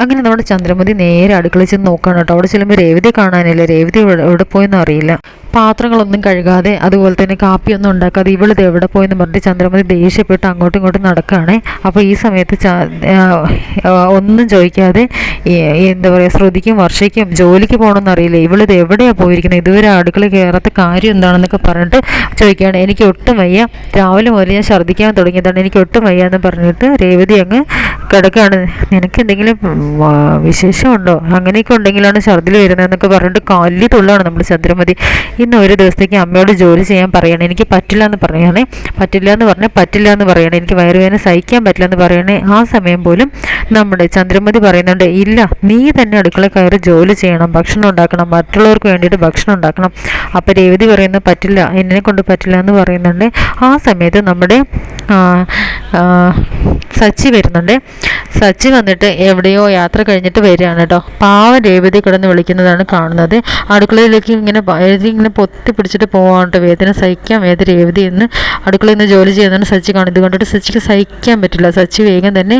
അങ്ങനെ നമ്മുടെ ചന്ദ്രമതി നേരെ അടുക്കളയിൽ ചെന്ന് നോക്കുകയാണ് കേട്ടോ. അവിടെ ചെല്ലുമ്പോൾ രേവതി കാണാനില്ല. രേവതി എവിടെ പോയെന്ന് അറിയില്ല. പാത്രങ്ങളൊന്നും കഴുകാതെ അതുപോലെ തന്നെ കാപ്പിയൊന്നും ഉണ്ടാക്കാതെ ഇവളിത് എവിടെ പോയെന്ന് പറഞ്ഞിട്ട് ചന്ദ്രമതി ദേഷ്യപ്പെട്ട് അങ്ങോട്ടും ഇങ്ങോട്ടും നടക്കുകയാണ് അപ്പോൾ ഈ സമയത്ത് ഒന്നും ചോദിക്കാതെ എന്താ പറയുക ശ്രുതിക്കും വർഷയ്ക്കും ജോലിക്ക് പോകണമെന്ന് അറിയില്ല. ഇവളിത് എവിടെയാണ് പോയിരിക്കുന്നത് ഇതുവരെ അടുക്കള കയറാത്ത കാര്യം എന്താണെന്നൊക്കെ പറഞ്ഞിട്ട് ചോദിക്കുകയാണ് എനിക്ക് ഒട്ടും വയ്യ. രാവിലെ മുതൽ ഞാൻ ഛർദ്ദിക്കാൻ തുടങ്ങിയതാണ്. എനിക്ക് ഒട്ടും വയ്യ എന്ന് പറഞ്ഞിട്ട് രേവതി അങ്ങ് കിടക്കുകയാണ് നിനക്ക് എന്തെങ്കിലും വിശേഷമുണ്ടോ? അങ്ങനെയൊക്കെ ഉണ്ടെങ്കിലാണ് ഛർദ്ദിൽ വരുന്നതെന്നൊക്കെ പറഞ്ഞിട്ട് കല്ലി തുള്ളാണ് നമ്മൾ ചന്ദ്രമതി. ഇന്ന് ഒരു ദിവസത്തേക്ക് അമ്മയോട് ജോലി ചെയ്യാൻ പറയണേ. എനിക്ക് പറ്റില്ല എന്ന് പറയണേ. പറ്റില്ല എന്ന് പറഞ്ഞാൽ പറ്റില്ല എന്ന് പറയണേ. എനിക്ക് വയറുവേദന സഹിക്കാൻ പറ്റില്ല എന്ന് പറയണേ. ആ സമയം പോലും നമ്മുടെ ചന്ദ്രമതി പറയുന്നുണ്ട് ഇല്ല നീ തന്നെ അടുക്കള കയറി ജോലി ചെയ്യണം. ഭക്ഷണം ഉണ്ടാക്കണം. മറ്റുള്ളവർക്ക് വേണ്ടിയിട്ട് ഭക്ഷണം ഉണ്ടാക്കണം. അപ്പോൾ രേവതി പറയുന്നത് പറ്റില്ല. എന്നെ കൊണ്ട് പറ്റില്ല എന്ന് പറയുന്നുണ്ട്. ആ സമയത്ത് നമ്മുടെ സച്ചി വരുന്നുണ്ട്. സച്ചി വന്നിട്ട് എവിടെയോ യാത്ര കഴിഞ്ഞിട്ട് വരികയാണ് കേട്ടോ പാവ രേവതി കിടന്ന് വിളിക്കുന്നതാണ് കാണുന്നത്. അടുക്കളയിലേക്ക് ഇങ്ങനെ എഴുതി ഇങ്ങനെ പൊത്തി പിടിച്ചിട്ട് പോവാണ് കേട്ടോ വേദന സഹിക്കാൻ വേദന രേവതി എന്ന് അടുക്കളയിൽ നിന്ന് ജോലി ചെയ്യുന്നതാണ് സച്ചി കാണുന്നത്. കണ്ടിട്ട് സച്ചിക്ക് സഹിക്കാൻ പറ്റില്ല. സച്ചി വേഗം തന്നെ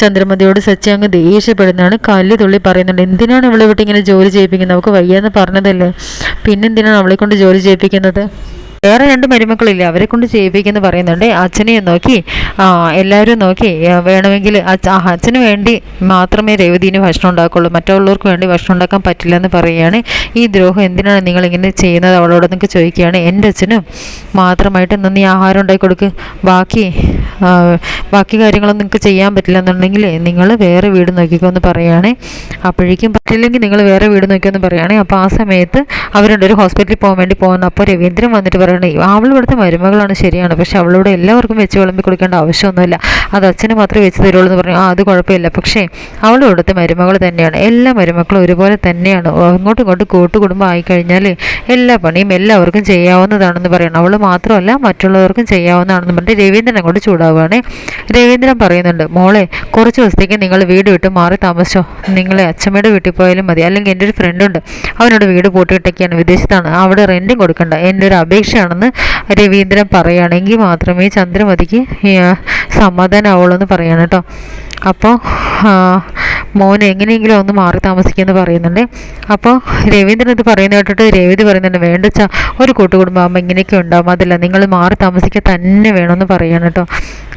ചന്ദ്രമതിയോട് സച്ചി അങ്ങ് ദേഷ്യപ്പെടുന്നതാണ്. കല്ല് തുള്ളി പറയുന്നുണ്ട്. എന്തിനാണ് ഇവളെ വിട്ട് ഇങ്ങനെ ജോലി ചെയ്യിപ്പിക്കുന്നത്? നമുക്ക് വയ്യാന്ന് പറഞ്ഞതല്ലേ. പിന്നെന്തിനാണ് അവളെ കൊണ്ട് ജോലി ചെയ്യിപ്പിക്കുന്നത്? വേറെ രണ്ട് മരുമക്കളില്ല അവരെ കൊണ്ട് ചെയ്യിപ്പിക്കുന്നു പറയുന്നുണ്ട്. അച്ഛനെയും നോക്കി എല്ലാവരും നോക്കി വേണമെങ്കിൽ അച്ഛ അച്ഛന് വേണ്ടി മാത്രമേ രേവതിന് ഭക്ഷണം ഉണ്ടാക്കുള്ളൂ മറ്റുള്ളവർക്ക് വേണ്ടി ഭക്ഷണം ഉണ്ടാക്കാൻ പറ്റില്ല എന്ന് പറയുകയാണ്. ഈ ദ്രോഹം എന്തിനാണ് നിങ്ങൾ ഇങ്ങനെ ചെയ്യുന്നത്? അവളോട് എന്നൊക്കെ ചോദിക്കുകയാണ്. എന്റെ അച്ഛനും മാത്രമായിട്ട് നന്ദി ആഹാരം ഉണ്ടാക്കി കൊടുക്ക്. ബാക്കി ബാക്കി കാര്യങ്ങളൊന്നും നിങ്ങൾക്ക് ചെയ്യാൻ പറ്റില്ല എന്നുണ്ടെങ്കിൽ നിങ്ങൾ വേറെ വീട് നോക്കിക്കോ എന്ന് പറയുകയാണ്. അപ്പോഴേക്കും പറ്റില്ലെങ്കിൽ നിങ്ങൾ വേറെ വീട് നോക്കിയോ എന്ന് പറയുകയാണ്. അപ്പോൾ ആ സമയത്ത് അവരുണ്ട് ഒരു ഹോസ്പിറ്റലിൽ പോകാൻ വേണ്ടി പോകുന്നു അപ്പോൾ രവീന്ദ്രൻ വന്നിട്ട് പറയണേ അവൾ ഇവിടുത്തെ മരുമകളാണ് ശരിയാണ്. പക്ഷെ അവളോട് എല്ലാവർക്കും വെച്ച് വിളമ്പി കൊടുക്കേണ്ട ആവശ്യമൊന്നുമില്ല. അത് അച്ഛന് മാത്രമേ വെച്ച് തരുള്ളൂ എന്ന് പറഞ്ഞു. ആ അത് കുഴപ്പമില്ല. പക്ഷേ അവൾ ഇവിടുത്തെ മരുമകൾ തന്നെയാണ്. എല്ലാ മരുമക്കളും ഒരുപോലെ തന്നെയാണ്. അങ്ങോട്ടും ഇങ്ങോട്ടും കൂട്ടുകുടുംബം ആയിക്കഴിഞ്ഞാൽ എല്ലാ പണിയും എല്ലാവർക്കും ചെയ്യാവുന്നതാണെന്ന് പറയണം. അവൾ മാത്രമല്ല മറ്റുള്ളവർക്കും ചെയ്യാവുന്നതാണെന്ന് പറഞ്ഞിട്ട് രവീന്ദ്രൻ അങ്ങോട്ട് ചൂടാവുകയാണ്. രവീന്ദ്രൻ പറയുന്നുണ്ട് മോളെ കുറച്ച് ദിവസത്തേക്ക് നിങ്ങൾ വീട് വിട്ട് മാറി താമസിച്ചോ. നിങ്ങളെ അച്ഛമ്മയുടെ വീട്ടിൽ പോയാലും മതി. അല്ലെങ്കിൽ എന്റെ ഒരു ഫ്രണ്ടുണ്ട് അവനോട് വീട് പൂട്ടിയിട്ടൊക്കെയാണ് വിദേശത്താണ്. അവിടെ റെന്റും കൊടുക്കണ്ട. എന്റെ ഒരു അപേക്ഷയാണെന്ന് രവീന്ദ്രൻ പറയുകയാണെങ്കിൽ മാത്രമേ ചന്ദ്രമതിക്ക് സമ്മതനാവുള്ളൂ എന്ന് പറയാണ് കേട്ടോ. അപ്പോൾ മോൻ എങ്ങനെയെങ്കിലും ഒന്ന് മാറി താമസിക്കുമെന്ന് പറയുന്നുണ്ട്. അപ്പോൾ രവീന്ദ്രൻ ഇത് പറയുന്നത് കേട്ടിട്ട് രേവതി പറയുന്നുണ്ട് വേണ്ട ഒരു കൂട്ടുകുടുംബം ഇങ്ങനെയൊക്കെ ഉണ്ടാവും. അതല്ല നിങ്ങൾ മാറി താമസിക്കാൻ തന്നെ വേണമെന്ന് പറയാണ് കേട്ടോ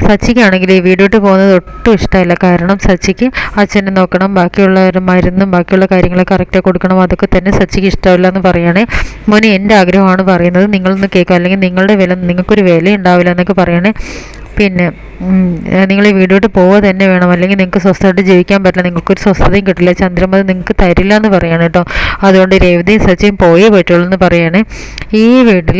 സച്ചിക്കാണെങ്കിൽ ഈ വീടോട്ട് പോകുന്നത് ഒട്ടും ഇഷ്ടമില്ല. കാരണം സച്ചിക്ക് അച്ഛനെ നോക്കണം ബാക്കിയുള്ള മരുന്നും ബാക്കിയുള്ള കാര്യങ്ങളൊക്കെ കറക്റ്റായി കൊടുക്കണം. അതൊക്കെ തന്നെ സച്ചിക്ക് ഇഷ്ടമില്ല എന്ന് പറയുകയാണ് മോനെ എന്റെ ആഗ്രഹമാണ് പറയുന്നത്. നിങ്ങളൊന്ന് കേൾക്കുക അല്ലെങ്കിൽ നിങ്ങളുടെ വില നിങ്ങൾക്കൊരു വില ഉണ്ടാവില്ല എന്നൊക്കെ പറയണേ. പിന്നെ നിങ്ങൾ ഈ വീടോട്ട് പോവുക തന്നെ വേണം. അല്ലെങ്കിൽ നിങ്ങൾക്ക് സ്വസ്ഥമായിട്ട് ജീവിക്കാൻ പറ്റില്ല. നിങ്ങൾക്കൊരു സ്വസ്ഥതയും കിട്ടില്ല. ചന്ദ്രമതി നിങ്ങൾക്ക് തരില്ല എന്ന് പറയാണ് കേട്ടോ. അതുകൊണ്ട് രേവതിയും സച്ചിയും പോയേ പറ്റുള്ളൂ എന്ന് പറയാണ്. ഈ വീട്ടിൽ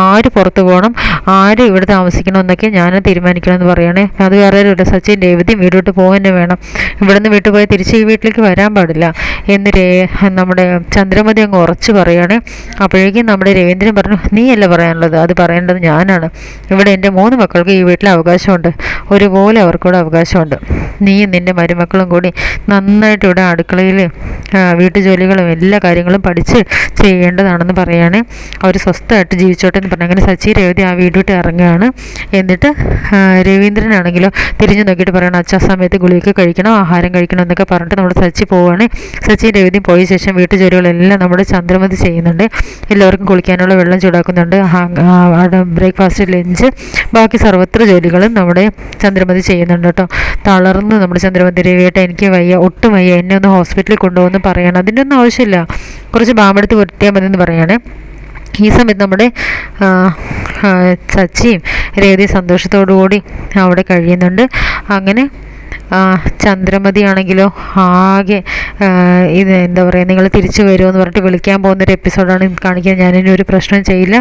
ആര് പുറത്ത് പോകണം? ആര് ഇവിടെ താമസിക്കണം എന്നൊക്കെ ഞാൻ തീരുമാനിക്കണം എന്ന് പറയണേ. അത് വേറെ ഒരു സച്ചിൻ രേവതിയും വീടോട്ട് പോകാൻ വേണം. ഇവിടുന്ന് വീട്ടിൽ പോയി തിരിച്ച് ഈ വീട്ടിലേക്ക് വരാൻ പാടില്ല എന്ന് രേ നമ്മുടെ ചന്ദ്രമതി അങ്ങ് ഉറച്ച് പറയാണ്. അപ്പോഴേക്കും നമ്മുടെ രവീന്ദ്രൻ പറഞ്ഞു നീയല്ല പറയാനുള്ളത്? അത് പറയേണ്ടത് ഞാനാണ്. ഇവിടെ എന്റെ മൂന്ന് മക്കൾക്ക് ഈ വീട്ടിൽ അവകാശമുണ്ട് ഒരുപോലെ അവർക്കൂടെ അവകാശമുണ്ട്. നീയും നിന്റെ മരുമക്കളും കൂടി നന്നായിട്ട് ഇവിടെ അടുക്കളയിൽ വീട്ടുജോലികളും എല്ലാ കാര്യങ്ങളും പഠിച്ച് ചെയ്യേണ്ടതാണെന്ന് പറയാണ്. അവർ സ്വസ്ഥമായിട്ട് ജീവിച്ചോട്ടെ എന്ന് പറഞ്ഞു. അങ്ങനെ സച്ചി രേവതി ആ വീട് വിട്ട് ഇറങ്ങുകയാണ്. എന്നിട്ട് രവീന്ദ്രനാണെങ്കിലോ തിരിഞ്ഞു നോക്കിയിട്ട് പറയണം അച്ഛാ സമയത്ത് ഗുളിക കഴിക്കണം ആഹാരം കഴിക്കണം എന്നൊക്കെ പറഞ്ഞിട്ട് നമ്മുടെ സച്ചി പോവുകയാണ് സച്ചി രവതി പോയ ശേഷം വീട്ടുജോലികളെല്ലാം നമ്മുടെ ചന്ദ്രമതി ചെയ്യുന്നുണ്ട്. എല്ലാവർക്കും കുളിക്കാനുള്ള വെള്ളം ചൂടാക്കുന്നുണ്ട്. ബ്രേക്ക്ഫാസ്റ്റ് ലഞ്ച് ബാക്കി സർവത്ര ജോലികളും നമ്മുടെ ചന്ദ്രമതി ചെയ്യുന്നുണ്ട് കേട്ടോ. തളർന്ന് നമ്മുടെ ചന്ദ്രമതി രവിയേട്ട എനിക്ക് വയ്യ ഒട്ടും വയ്യ എന്നെ ഒന്ന് ഹോസ്പിറ്റലിൽ കൊണ്ടുപോകുന്നു പറയണം. അതിന്റെ ഒന്നും ആവശ്യമില്ല. കുറച്ച് ബാമെടുത്ത് പുരട്ടിയാൽ മതി എന്ന് പറയാണ്. ഈ സമയത്ത് നമ്മുടെ ചച്ചിയും രേവതി സന്തോഷത്തോടു കൂടി അവിടെ കഴിയുന്നുണ്ട്. അങ്ങനെ ചന്ദ്രമതി ആണെങ്കിലോ ആകെ ഇത് എന്താ പറയുക നിങ്ങൾ തിരിച്ചു വരുമോ എന്ന് പറഞ്ഞിട്ട് വിളിക്കാൻ പോകുന്നൊരു എപ്പിസോഡാണ് കാണിക്കാൻ ഞാനിനി ഒരു പ്രശ്നം ചെയ്യില്ല.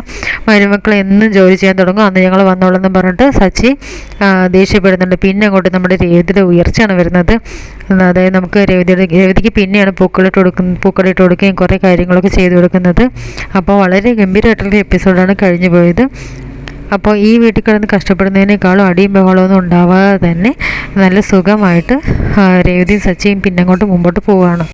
മരുമക്കൾ എന്നും ജോലി ചെയ്യാൻ തുടങ്ങും. അന്ന് ഞങ്ങൾ വന്നോളെന്ന് പറഞ്ഞിട്ട് സച്ചി ദേഷ്യപ്പെടുന്നുണ്ട്. പിന്നെ അങ്ങോട്ട് നമ്മുടെ രേവതിയുടെ ഉയർച്ചയാണ് വരുന്നത്. അതായത് നമുക്ക് രേവതിയുടെ രേവതിക്ക് പിന്നെയാണ് പൂക്കളിട്ട് കൊടുക്കുന്ന പൂക്കളിട്ട് കൊടുക്കുകയും കുറേ കാര്യങ്ങളൊക്കെ ചെയ്തു കൊടുക്കുന്നത്. അപ്പോൾ വളരെ ഗംഭീരമായിട്ടുള്ള എപ്പിസോഡാണ് കഴിഞ്ഞു പോയത്. അപ്പോൾ ഈ വീട്ടിൽ കിടന്ന് കഷ്ടപ്പെടുന്നതിനേക്കാളും അടിയും ബഹളമൊന്നും ഉണ്ടാവാതെ തന്നെ നല്ല സുഖമായിട്ട് രേവതിയും സച്ചിയും പിന്നെ അങ്ങോട്ട് മുമ്പോട്ട് പോവുകയാണ്